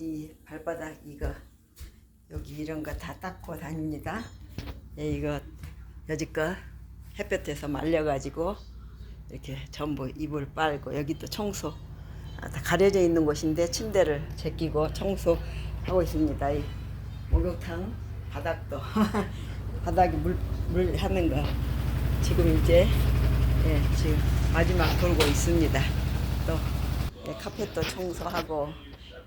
이 발바닥 이거 여기 이런 거 다 닦고 다닙니다. 예, 이거 여지껏 햇볕에서 말려가지고 이렇게 전부 이불 빨고 여기 또 청소 아, 다 가려져 있는 곳인데 침대를 제끼고 청소하고 있습니다. 이 목욕탕 바닥도 바닥에 물, 물 하는 거 지금 이제 예, 지금 마지막 돌고 있습니다. 또 예, 카펫도 청소하고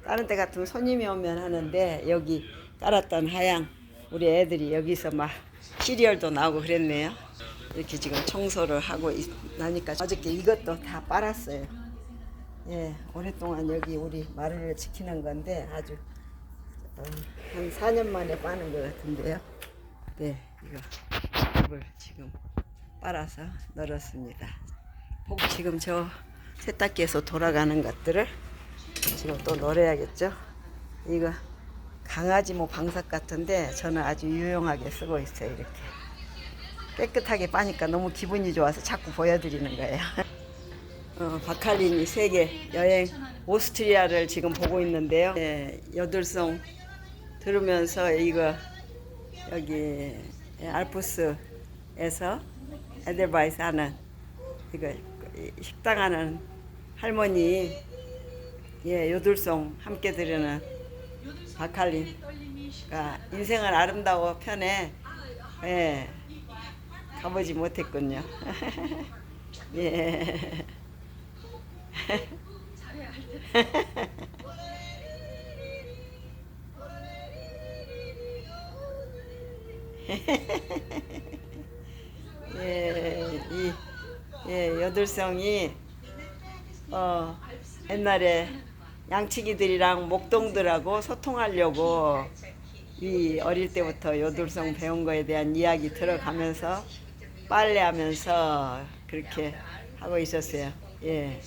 다른 데 같으면 손님이 오면 하는데 여기 깔았던 하양 우리 애들이 여기서 막 시리얼도 나오고 그랬네요. 이렇게 지금 청소를 하고 있, 나니까 어저께 이것도 다 빨았어요. 예, 오랫동안 여기 우리 마루를 지키는 건데 아주 어, 한 4년 만에 빠는 것 같은데요. 네, 이거 이걸 지금 빨아서 널었습니다. 복 지금 저 세탁기에서 돌아가는 것들을 지금 또 널어야겠죠. 이거 강아지 뭐 방석 같은데 저는 아주 유용하게 쓰고 있어요. 이렇게 깨끗하게 빠니까 너무 기분이 좋아서 자꾸 보여드리는 거예요. 어, 바칼리니 세계 여행 오스트리아를 지금 보고 있는데요. 예, 여덟송 들으면서 이거 여기 예, 알프스에서 에델바이스 하는 이거 식당 하는 할머니 예 요들송 함께 들으는 바칼린가 인생은 아름다워 편에 예 가보지 못했군요. 예. 예, 이, 예, 여덟성이, 어, 옛날에 양치기들이랑 목동들하고 소통하려고 이 어릴 때부터 여덟성 배운 거에 대한 이야기 들어가면서 빨래하면서 그렇게 하고 있었어요. 예.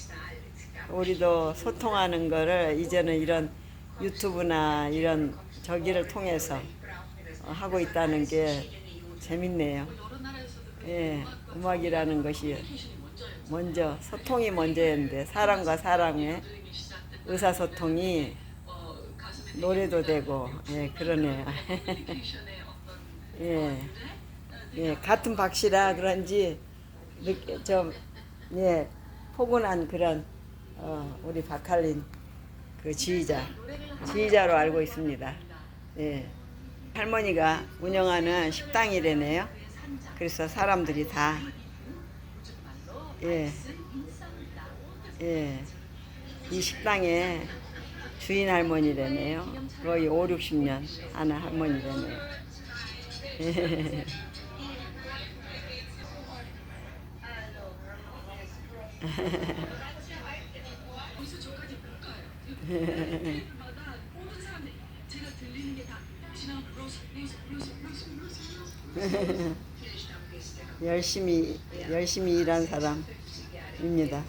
우리도 소통하는 거를 이제는 이런 유튜브나 이런 저기를 통해서 어, 하고 있다는 게 재밌네요. 예, 음악이라는 것이 먼저 소통이 먼저였는데 사람과 사람의 의사소통이 노래도 되고 예 그러네요. 예, 예 같은 박씨라 그런지 좀예 포근한 그런 어, 우리 박할린 그 지휘자 지휘자로 알고 있습니다. 예. 할머니가 운영하는 식당이래네요. 그래서 사람들이 다 예. 예. 이 식당에 주인 할머니래네요. 거의 5, 60년 하는 할머니래네요. 예. 열심히 열심히 일한 사람입니다.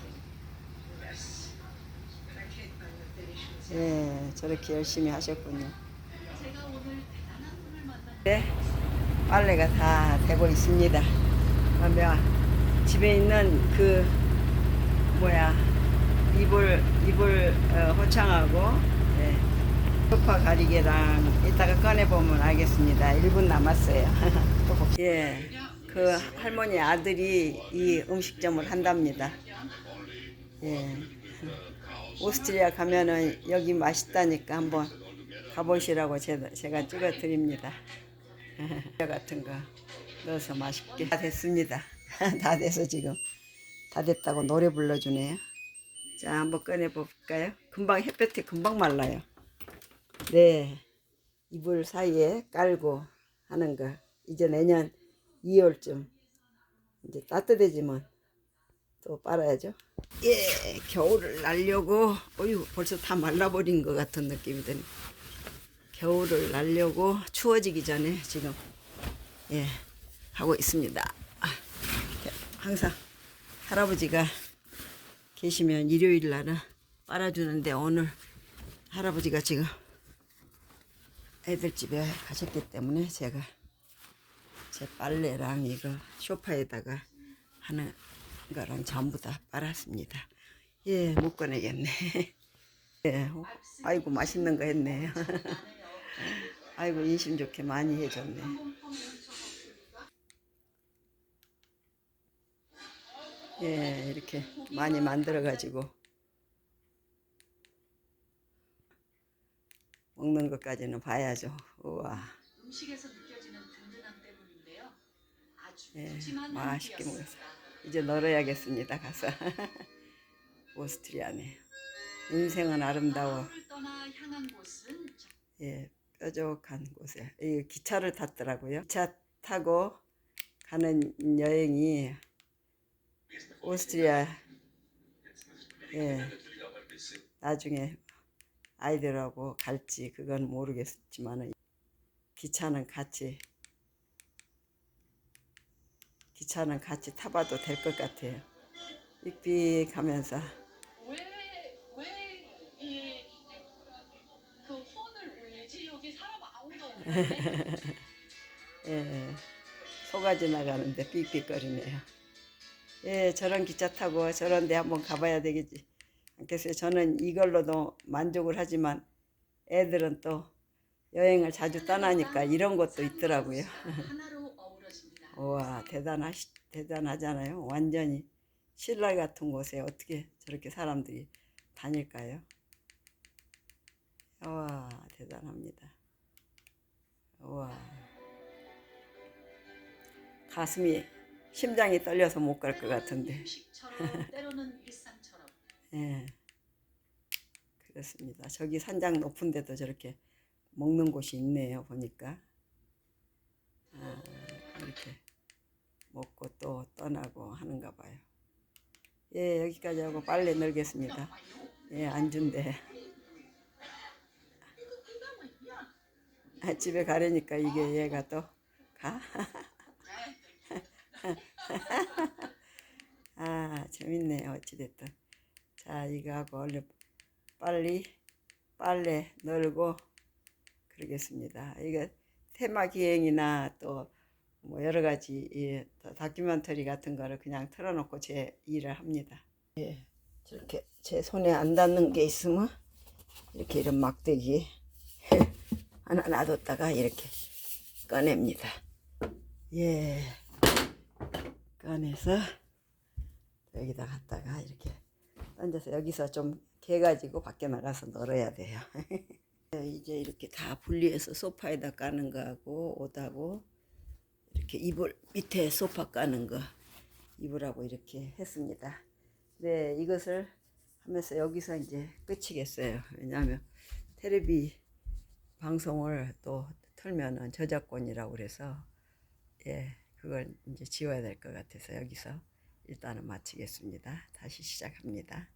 예, 저렇게 열심히 하셨군요. 네, 빨래가 다 되고 있습니다. 그러면 집에 있는 그 뭐야 이불 이불 어, 호창하고 예, 소파 가리개랑 이따가 꺼내 보면 알겠습니다. 1분 남았어요. 예, 그 할머니 아들이 이 음식점을 한답니다. 예. 오스트리아 가면은 여기 맛있다니까 한번 가보시라고 제가, 찍어 드립니다. 같은 거 넣어서 맛있게 다 됐습니다. 다 돼서 지금 다 됐다고 노래 불러주네요. 자 한번 꺼내 볼까요? 금방 햇볕에 금방 말라요. 네 이불 사이에 깔고 하는 거 이제 내년 2월쯤 이제 따뜻해지면 또 빨아야죠. 예, 겨울을 날려고, 어유 벌써 다 말라버린 것 같은 느낌이 드네. 겨울을 날려고 추워지기 전에 지금, 예, 하고 있습니다. 아, 항상 할아버지가 계시면 일요일 날은 빨아주는데 오늘 할아버지가 지금 애들 집에 가셨기 때문에 제가 제 빨래랑 이거 소파에다가 하는 거랑 전부 다 빨았습니다. 예, 못 꺼내겠네. 예. 아이고 맛있는 거 했네. 아이고 인심 좋게 많이 해줬네. 예, 이렇게 많이 만들어 가지고 먹는 것까지는 봐야죠. 우와, 음식에서 느껴지는 든든함 때문인데요. 아주 예, 맛있게. 먹었어요. 이제 놀아야겠습니다. 가서 오스트리아네. 인생은 아름다워. 예, 뾰족한 곳에 이 기차를 탔더라고요. 기차 타고 가는 여행이 오스트리아 예 나중에 아이들하고 갈지 그건 모르겠지만 기차는 같이 기차는 같이 타봐도 될 것 같아요. 삑삑하면서 왜왜이그 폰을 울지 여기 사람 아무도 없는데 예, 소가 지나가는데 삑삑거리네요. 예, 저런 기차 타고 저런 데 한번 가봐야 되겠지. 않겠어요. 저는 이걸로도 만족을 하지만 애들은 또 여행을 자주 떠나니까 이런 것도 있더라고요. 와, 대단하시, 대단하잖아요. 완전히 신라 같은 곳에 어떻게 저렇게 사람들이 다닐까요? 와, 대단합니다. 와. 가슴이, 심장이 떨려서 못 갈 것 같은데. 때로는 일상처럼 예. 그렇습니다. 저기 산장 높은 데도 저렇게 먹는 곳이 있네요. 보니까. 아, 이렇게 먹고 또 떠나고 하는가 봐요. 예, 여기까지 하고 빨래 널겠습니다. 예, 안 준대. 아, 집에 가려니까 이게 얘가 또 가? 아, 재밌네요. 어찌됐든. 자, 이거 하고 얼른 빨리 빨래 널고 그러겠습니다. 이거 테마 기행이나 또 뭐 여러 가지 예, 또 다큐멘터리 같은 거를 그냥 틀어놓고 제 일을 합니다. 예, 저렇게 제 손에 안 닿는 게 있으면 이렇게 이런 막대기 하나 놔뒀다가 이렇게 꺼냅니다. 예, 꺼내서 여기다 갖다가 이렇게 던져서 여기서 좀 개가지고 밖에 나가서 널어야 돼요. 이제 이렇게 다 분리해서 소파에다 까는 거하고 옷하고 이렇게 이불 밑에 소파 까는 거 이불하고 이렇게 했습니다. 네, 이것을 하면서 여기서 이제 끝이겠어요. 왜냐하면 테레비 방송을 또 틀면은 저작권이라고 그래서 예, 그걸 이제 지워야 될 것 같아서 여기서 일단은 마치겠습니다. 다시 시작합니다.